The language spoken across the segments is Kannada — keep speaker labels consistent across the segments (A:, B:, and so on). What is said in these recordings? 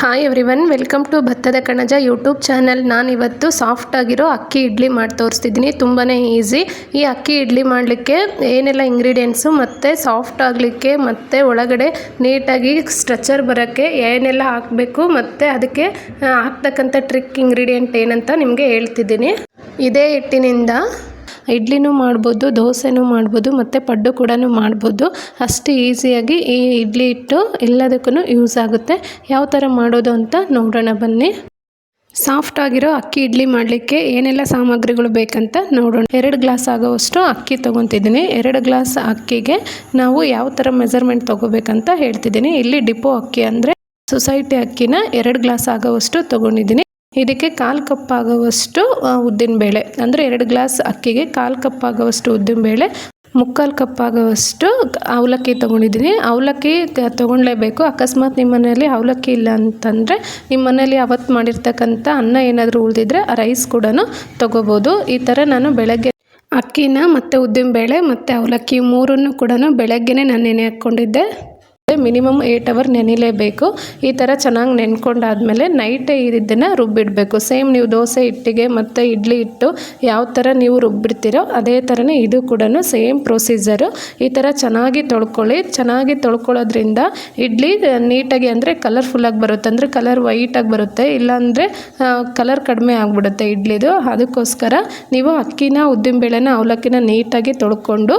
A: ಹಾಯ್ ಎವ್ರಿವನ್ ವೆಲ್ಕಮ್ ಟು ಭತ್ತದ ಕಣಜ ಯೂಟ್ಯೂಬ್ ಚಾನಲ್ ನಾನಿವತ್ತು ಸಾಫ್ಟ್ ಆಗಿರೋ ಅಕ್ಕಿ ಇಡ್ಲಿ ಮಾಡಿ ತೋರಿಸ್ತಿದ್ದೀನಿ. ತುಂಬಾ ಈಸಿ ಈ ಅಕ್ಕಿ ಇಡ್ಲಿ ಮಾಡಲಿಕ್ಕೆ ಏನೆಲ್ಲ ಇಂಗ್ರೀಡಿಯೆಂಟ್ಸು ಮತ್ತು ಸಾಫ್ಟ್ ಆಗಲಿಕ್ಕೆ ಮತ್ತು ಒಳಗಡೆ ನೀಟಾಗಿ ಸ್ಟ್ರಚರ್ ಬರೋಕ್ಕೆ ಏನೆಲ್ಲ ಹಾಕಬೇಕು ಮತ್ತು ಅದಕ್ಕೆ ಹಾಕ್ತಕ್ಕಂಥ ಟ್ರಿಕ್ ಇಂಗ್ರೀಡಿಯೆಂಟ್ ಏನಂತ ನಿಮಗೆ ಹೇಳ್ತಿದ್ದೀನಿ. ಇದೇ ಹಿಟ್ಟಿನಿಂದ ಇಡ್ಲಿನೂ ಮಾಡ್ಬೋದು, ದೋಸೆನೂ ಮಾಡ್ಬೋದು, ಮತ್ತು ಪಡ್ಡು ಕೂಡ ಮಾಡ್ಬೋದು. ಅಷ್ಟು ಈಸಿಯಾಗಿ ಈ ಇಡ್ಲಿ ಹಿಟ್ಟು ಎಲ್ಲದಕ್ಕೂ ಯೂಸ್ ಆಗುತ್ತೆ. ಯಾವ ಥರ ಮಾಡೋದು ಅಂತ ನೋಡೋಣ ಬನ್ನಿ. ಸಾಫ್ಟ್ ಆಗಿರೋ ಅಕ್ಕಿ ಇಡ್ಲಿ ಮಾಡಲಿಕ್ಕೆ ಏನೆಲ್ಲ ಸಾಮಗ್ರಿಗಳು ಬೇಕಂತ ನೋಡೋಣ. ಎರಡು ಗ್ಲಾಸ್ ಆಗೋವಷ್ಟು ಅಕ್ಕಿ ತೊಗೊತಿದ್ದೀನಿ. ಎರಡು ಗ್ಲಾಸ್ ಅಕ್ಕಿಗೆ ನಾವು ಯಾವ ಥರ ಮೆಜರ್ಮೆಂಟ್ ತೊಗೋಬೇಕಂತ ಹೇಳ್ತಿದ್ದೀನಿ. ಇಲ್ಲಿ ಡಿಪೋ ಅಕ್ಕಿ ಅಂದರೆ ಸೊಸೈಟಿ ಅಕ್ಕಿನ ಎರಡು ಗ್ಲಾಸ್ ಆಗೋವಷ್ಟು ತೊಗೊಂಡಿದ್ದೀನಿ. ಇದಕ್ಕೆ ಕಾಲು ಕಪ್ ಆಗುವಷ್ಟು ಉದ್ದಿನಬೇಳೆ ಅಂದರೆ ಎರಡು ಗ್ಲಾಸ್ ಅಕ್ಕಿಗೆ ಕಾಲು ಕಪ್ ಆಗುವಷ್ಟು ಉದ್ದಿನಬೇಳೆ ಮುಕ್ಕಾಲು ಕಪ್ ಆಗುವಷ್ಟು ಅವಲಕ್ಕಿ ತೊಗೊಂಡಿದ್ದೀನಿ. ಅವಲಕ್ಕಿ ತ- ತೊಗೊಳ್ಲೇಬೇಕು ಅಕಸ್ಮಾತ್ ನಿಮ್ಮ ಮನೆಯಲ್ಲಿ ಅವಲಕ್ಕಿ ಇಲ್ಲ ಅಂತಂದರೆ ನಿಮ್ಮ ಮನೆಯಲ್ಲಿ ಅವತ್ತು ಮಾಡಿರ್ತಕ್ಕಂಥ ಅನ್ನ ಏನಾದರೂ ಉಳಿದಿದ್ರೆ ಆ ರೈಸ್ ಕೂಡ ತೊಗೋಬೋದು. ಈ ಥರ ನಾನು ಬೆಳಗ್ಗೆ ಅಕ್ಕಿನ ಮತ್ತು ಉದ್ದಿನಬೇಳೆ ಮತ್ತು ಅವಲಕ್ಕಿ ಮೂರನ್ನು ಕೂಡ ಬೆಳಗ್ಗೆನೇ ನಾನು ನೆನೆ ಹಾಕ್ಕೊಂಡಿದ್ದೆ. ಮಿನಿಮಮ್ ಏಯ್ಟ್ ಅವರ್ ನೆನಿಲೇಬೇಕು. ಈ ಥರ ಚೆನ್ನಾಗಿ ನೆನ್ಕೊಂಡಾದ್ಮೇಲೆ ನೈಟೇ ಇದನ್ನು ರುಬ್ಬಿಡಬೇಕು. ಸೇಮ್ ನೀವು ದೋಸೆ ಹಿಟ್ಟಿಗೆ ಮತ್ತು ಇಡ್ಲಿ ಹಿಟ್ಟು ಯಾವ ಥರ ನೀವು ರುಬ್ಬಿಡ್ತೀರೋ ಅದೇ ಥರನೇ ಇದು ಕೂಡ ಸೇಮ್ ಪ್ರೊಸೀಜರು ಈ ಥರ ಚೆನ್ನಾಗಿ ತೊಳ್ಕೊಳ್ಳಿ. ಚೆನ್ನಾಗಿ ತೊಳ್ಕೊಳ್ಳೋದ್ರಿಂದ ಇಡ್ಲಿ ನೀಟಾಗಿ ಅಂದರೆ ಕಲರ್ಫುಲ್ಲಾಗಿ ಬರುತ್ತೆ. ಅಂದರೆ ಕಲರ್ ವೈಟಾಗಿ ಬರುತ್ತೆ. ಇಲ್ಲಾಂದರೆ ಕಲರ್ ಕಡಿಮೆ ಆಗಿಬಿಡುತ್ತೆ ಇಡ್ಲಿದು. ಅದಕ್ಕೋಸ್ಕರ ನೀವು ಅಕ್ಕಿನ ಉದ್ದಿನ ಬೇಳೆನ ಅವಲಕ್ಕಿನ ನೀಟಾಗಿ ತೊಳ್ಕೊಂಡು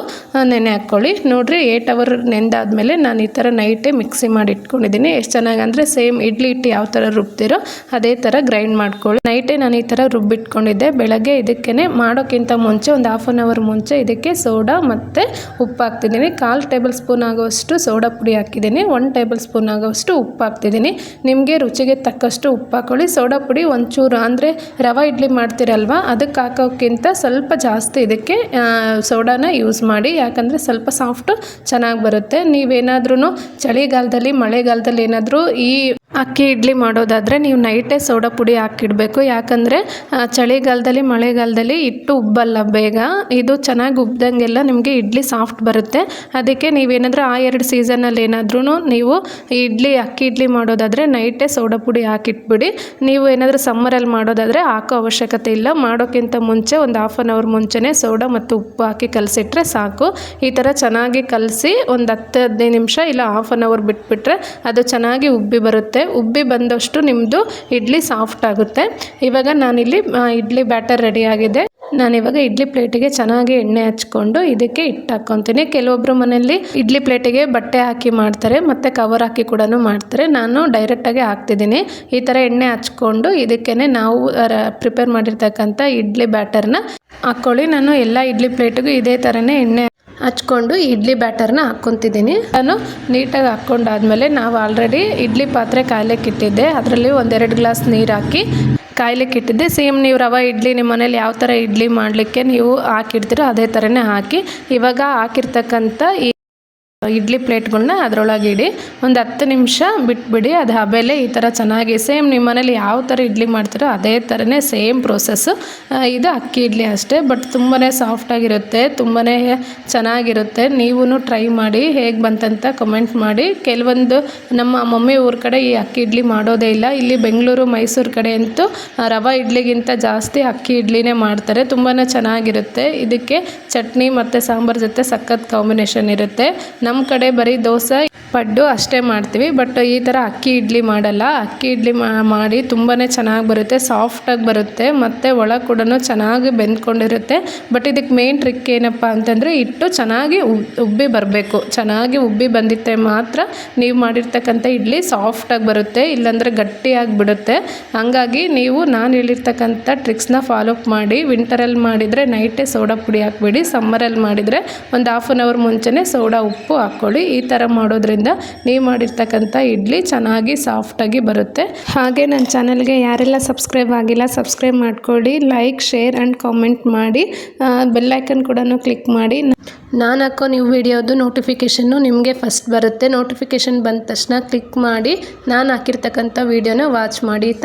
A: ನೆನೆ ಹಾಕ್ಕೊಳ್ಳಿ. ನೋಡಿರಿ ಏಟ್ ಅವರ್ ನೆಂದಾದಮೇಲೆ ನಾನು ಈ ಥರ ನೈಟೇ ಮಿಕ್ಸಿ ಮಾಡಿ ಇಟ್ಕೊಂಡಿದ್ದೀನಿ. ಎಷ್ಟು ಚೆನ್ನಾಗಿ ಅಂದರೆ ಸೇಮ್ ಇಡ್ಲಿ ಇಟ್ಟು ಯಾವ ಥರ ರುಬ್ತಿರೋ ಅದೇ ಥರ ಗ್ರೈಂಡ್ ಮಾಡ್ಕೊಳ್ಳಿ. ನೈಟೇ ನಾನು ಈ ಥರ ರುಬ್ಬಿಟ್ಕೊಂಡಿದ್ದೆ. ಬೆಳಗ್ಗೆ ಇದಕ್ಕೇ ಮಾಡೋಕ್ಕಿಂತ ಮುಂಚೆ ಒಂದು ಹಾಫ್ ಆನ್ ಅವರ್ ಮುಂಚೆ ಇದಕ್ಕೆ ಸೋಡಾ ಮತ್ತು ಉಪ್ಪು ಹಾಕ್ತಿದ್ದೀನಿ. ಕಾಲು ಟೇಬಲ್ ಸ್ಪೂನ್ ಆಗೋವಷ್ಟು ಸೋಡಾ ಪುಡಿ ಹಾಕಿದ್ದೀನಿ. ಒನ್ ಟೇಬಲ್ ಸ್ಪೂನ್ ಆಗೋವಷ್ಟು ಉಪ್ಪು ಹಾಕ್ತಿದ್ದೀನಿ. ನಿಮಗೆ ರುಚಿಗೆ ತಕ್ಕಷ್ಟು ಉಪ್ಪು ಹಾಕ್ಕೊಳ್ಳಿ ಸೋಡಾ ಪುಡಿ ಒಂಚೂರು ಅಂದರೆ ರವೆ ಇಡ್ಲಿ ಮಾಡ್ತೀರಲ್ವ ಅದಕ್ಕೆ ಹಾಕೋಕ್ಕಿಂತ ಸ್ವಲ್ಪ ಜಾಸ್ತಿ ಇದಕ್ಕೆ ಸೋಡಾನ ಯೂಸ್ ಮಾಡಿ. ಯಾಕಂದರೆ ಸ್ವಲ್ಪ ಸಾಫ್ಟು ಚೆನ್ನಾಗಿ ಬರುತ್ತೆ. ನೀವೇನಾದ್ರೂ ಚಳಿಗಾಲದಲ್ಲಿ ಮಳೆಗಾಲದಲ್ಲಿ ಏನಾದರೂ ಈ ಅಕ್ಕಿ ಇಡ್ಲಿ ಮಾಡೋದಾದರೆ ನೀವು ನೈಟೇ ಸೋಡಾ ಪುಡಿ ಹಾಕಿಡಬೇಕು. ಯಾಕಂದರೆ ಚಳಿಗಾಲದಲ್ಲಿ, ಮಳೆಗಾಲದಲ್ಲಿ ಹಿಟ್ಟು ಉಬ್ಬಲ್ಲ ಬೇಗ. ಇದು ಚೆನ್ನಾಗಿ ಉಬ್ಬದಂಗೆಲ್ಲ ನಿಮಗೆ ಇಡ್ಲಿ ಸಾಫ್ಟ್ ಬರುತ್ತೆ. ಅದಕ್ಕೆ ನೀವೇನಾದರೂ ಆ ಎರಡು ಸೀಸನಲ್ಲಿ ಏನಾದ್ರೂ ನೀವು ಇಡ್ಲಿ, ಅಕ್ಕಿ ಇಡ್ಲಿ ಮಾಡೋದಾದರೆ ನೈಟೇ ಸೋಡಾ ಪುಡಿ ಹಾಕಿಟ್ಬಿಡಿ. ನೀವು ಏನಾದರೂ ಸಮ್ಮರಲ್ಲಿ ಮಾಡೋದಾದರೆ ಹಾಕೋ ಅವಶ್ಯಕತೆ ಇಲ್ಲ. ಮಾಡೋಕ್ಕಿಂತ ಮುಂಚೆ ಒಂದು ಹಾಫ್ ಆನ್ ಅವರ್ ಮುಂಚೆನೇ ಸೋಡಾ ಮತ್ತು ಉಪ್ಪು ಹಾಕಿ ಕಲಸಿಟ್ರೆ ಸಾಕು. ಈ ಥರ ಚೆನ್ನಾಗಿ ಕಲಸಿ ಒಂದು ಹತ್ತು ಹದಿನೈದು ನಿಮಿಷ ಇಲ್ಲ ಹಾಫ್ ಆನ್ ಅವರ್ ಬಿಟ್ಬಿಟ್ರೆ ಅದು ಚೆನ್ನಾಗಿ ಉಬ್ಬಿ ಬರುತ್ತೆ. ಉಬ್ಬಿ ಬಂದಷ್ಟು ನಿಮ್ಮದು ಇಡ್ಲಿ ಸಾಫ್ಟ್ ಆಗುತ್ತೆ. ಇವಾಗ ನಾನಿಲ್ಲಿ ಇಡ್ಲಿ ಬ್ಯಾಟರ್ ರೆಡಿ ಆಗಿದೆ. ನಾನಿವಾಗ ಇಡ್ಲಿ ಪ್ಲೇಟಿಗೆ ಚೆನ್ನಾಗಿ ಎಣ್ಣೆ ಹಚ್ಕೊಂಡು ಇದಕ್ಕೆ ಹಿಟ್ಟು ಹಾಕ್ಕೊತೀನಿ. ಕೆಲವೊಬ್ಬರು ಮನೆಯಲ್ಲಿ ಇಡ್ಲಿ ಪ್ಲೇಟಿಗೆ ಬಟ್ಟೆ ಹಾಕಿ ಮಾಡ್ತಾರೆ, ಮತ್ತು ಕವರ್ ಹಾಕಿ ಕೂಡ ಮಾಡ್ತಾರೆ. ನಾನು ಡೈರೆಕ್ಟಾಗಿ ಹಾಕ್ತಿದ್ದೀನಿ. ಈ ಥರ ಎಣ್ಣೆ ಹಚ್ಕೊಂಡು ಇದಕ್ಕೇ ನಾವು ಪ್ರಿಪೇರ್ ಮಾಡಿರ್ತಕ್ಕಂಥ ಇಡ್ಲಿ ಬ್ಯಾಟರ್ನ ಹಾಕ್ಕೊಳ್ಳಿ. ನಾನು ಎಲ್ಲ ಇಡ್ಲಿ ಪ್ಲೇಟಿಗೂ ಇದೇ ಥರನೇ ಎಣ್ಣೆ ಹಚ್ಕೊಂಡು ಇಡ್ಲಿ ಬ್ಯಾಟರ್ನ ಹಾಕ್ಕೊತಿದ್ದೀನಿ. ನಾನು ನೀಟಾಗಿ ಹಾಕ್ಕೊಂಡಾದ್ಮೇಲೆ ನಾವು ಆಲ್ರೆಡಿ ಇಡ್ಲಿ ಪಾತ್ರೆ ಕಾಯ್ಲಿಕ್ಕೆ ಇಟ್ಟಿದ್ದೆ. ಅದರಲ್ಲಿ ಒಂದೆರಡು ಗ್ಲಾಸ್ ನೀರು ಹಾಕಿ ಕಾಯ್ಲಿಕ್ಕೆ ಇಟ್ಟಿದ್ದೆ. ಸೇಮ್ ನೀವು ರವೆ ಇಡ್ಲಿ ನಿಮ್ಮ ಮನೇಲಿ ಯಾವ ಥರ ಇಡ್ಲಿ ಮಾಡಲಿಕ್ಕೆ ನೀವು ಹಾಕಿಡ್ತೀರೋ ಅದೇ ಥರನೇ ಹಾಕಿ. ಇವಾಗ ಹಾಕಿರ್ತಕ್ಕಂಥ ಈ ಇಡ್ಲಿ ಪ್ಲೇಟ್ಗಳನ್ನ ಅದರೊಳಗೆ ಇಡಿ, ಒಂದು ಹತ್ತು ನಿಮಿಷ ಬಿಟ್ಬಿಡಿ, ಅದು ಹಬೆಲೆ ಈ ಥರ ಚೆನ್ನಾಗಿ, ಸೇಮ್ ನಿಮ್ಮ ಮನೇಲಿ ಯಾವ ಥರ ಇಡ್ಲಿ ಮಾಡ್ತೀರೋ ಅದೇ ಥರನೇ ಸೇಮ್ ಪ್ರೋಸೆಸ್ಸು ಇದು ಅಕ್ಕಿ ಇಡ್ಲಿ ಅಷ್ಟೇ ಬಟ್ ತುಂಬಾ ಸಾಫ್ಟಾಗಿರುತ್ತೆ ತುಂಬಾ ಚೆನ್ನಾಗಿರುತ್ತೆ. ನೀವೂ ಟ್ರೈ ಮಾಡಿ, ಹೇಗೆ ಬಂತಂತ ಕಮೆಂಟ್ ಮಾಡಿ. ಕೆಲವೊಂದು ನಮ್ಮ ಮಮ್ಮಿ ಊರ ಕಡೆ ಈ ಅಕ್ಕಿ ಇಡ್ಲಿ ಮಾಡೋದೇ ಇಲ್ಲ. ಇಲ್ಲಿ ಬೆಂಗಳೂರು, ಮೈಸೂರು ಕಡೆ ಅಂತೂ ರವೆ ಇಡ್ಲಿಗಿಂತ ಜಾಸ್ತಿ ಅಕ್ಕಿ ಇಡ್ಲಿನೇ ಮಾಡ್ತಾರೆ. ತುಂಬಾ ಚೆನ್ನಾಗಿರುತ್ತೆ. ಇದಕ್ಕೆ ಚಟ್ನಿ ಮತ್ತು ಸಾಂಬಾರ್ ಜೊತೆ ಸಖತ್ ಕಾಂಬಿನೇಷನ್ ಇರುತ್ತೆ. ನಮ್ಮ ಕಡೆ ಬರೀ ದೋಸೆ, ಪಡ್ಡು ಅಷ್ಟೇ ಮಾಡ್ತೀವಿ ಬಟ್ ಈ ಥರ ಅಕ್ಕಿ ಇಡ್ಲಿ ಮಾಡಲ್ಲ. ಅಕ್ಕಿ ಇಡ್ಲಿ ಮಾಡಿ ತುಂಬಾ ಚೆನ್ನಾಗಿ ಬರುತ್ತೆ ಸಾಫ್ಟಾಗಿ ಬರುತ್ತೆ, ಮತ್ತು ಒಳ ಕೂಡ ಚೆನ್ನಾಗಿ ಬೆಂದ್ಕೊಂಡಿರುತ್ತೆ. ಬಟ್ ಇದಕ್ಕೆ ಮೇನ್ ಟ್ರಿಕ್ ಏನಪ್ಪ ಅಂತಂದರೆ ಹಿಟ್ಟು ಚೆನ್ನಾಗಿ ಉಬ್, ಉಬ್ಬಿ ಬರಬೇಕು. ಚೆನ್ನಾಗಿ ಉಬ್ಬಿ ಬಂದಿತ್ತೆ ಮಾತ್ರ ನೀವು ಮಾಡಿರ್ತಕ್ಕಂಥ ಇಡ್ಲಿ ಸಾಫ್ಟಾಗಿ ಬರುತ್ತೆ, ಇಲ್ಲಾಂದರೆ ಗಟ್ಟಿಯಾಗಿ ಬಿಡುತ್ತೆ. ಹಾಗಾಗಿ ನೀವು ನಾನು ಹೇಳಿರ್ತಕ್ಕಂಥ ಟ್ರಿಕ್ಸ್ನ ಫಾಲೋ ಅಪ್ ಮಾಡಿ ವಿಂಟರಲ್ಲಿ ಮಾಡಿದರೆ ನೈಟೇ ಸೋಡಾ ಪುಡಿ ಹಾಕ್ಬೇಡಿ ಸಮ್ಮರಲ್ಲಿ ಮಾಡಿದರೆ ಒಂದು ಹಾಫ್ ಆನ್ ಅವರ್ ಮುಂಚೆನೇ ಸೋಡಾ, ಉಪ್ಪು ಹಾಕ್ಕೊಳ್ಳಿ ಈ ಥರ ಮಾಡೋದ್ರಿಂದ ನೀವು ಮಾಡಿರ್ತಕ್ಕಂಥ ಇಡ್ಲಿ ಚೆನ್ನಾಗಿ ಸಾಫ್ಟಾಗಿ ಬರುತ್ತೆ. ಹಾಗೆ ನನ್ನ ಚಾನಲ್ಗೆ ಯಾರೆಲ್ಲ ಸಬ್ಸ್ಕ್ರೈಬ್ ಆಗಿಲ್ಲ ಸಬ್ಸ್ಕ್ರೈಬ್ ಮಾಡ್ಕೊಳ್ಳಿ. ಲೈಕ್ ಶೇರ್ ಆ್ಯಂಡ್ ಕಾಮೆಂಟ್ ಮಾಡಿ. ಬೆಲ್ಲೈಕನ್ ಕೂಡ ಕ್ಲಿಕ್ ಮಾಡಿ. ನಾನು ಹಾಕೋ ನೀವು ವಿಡಿಯೋದು ನೋಟಿಫಿಕೇಷನ್ನು ನಿಮಗೆ ಫಸ್ಟ್ ಬರುತ್ತೆ. ನೋಟಿಫಿಕೇಷನ್ ಬಂದ ತಕ್ಷಣ ಕ್ಲಿಕ್ ಮಾಡಿ. ನಾನು ಹಾಕಿರ್ತಕ್ಕಂಥ ವೀಡಿಯೋನ ವಾಚ್ ಮಾಡಿ.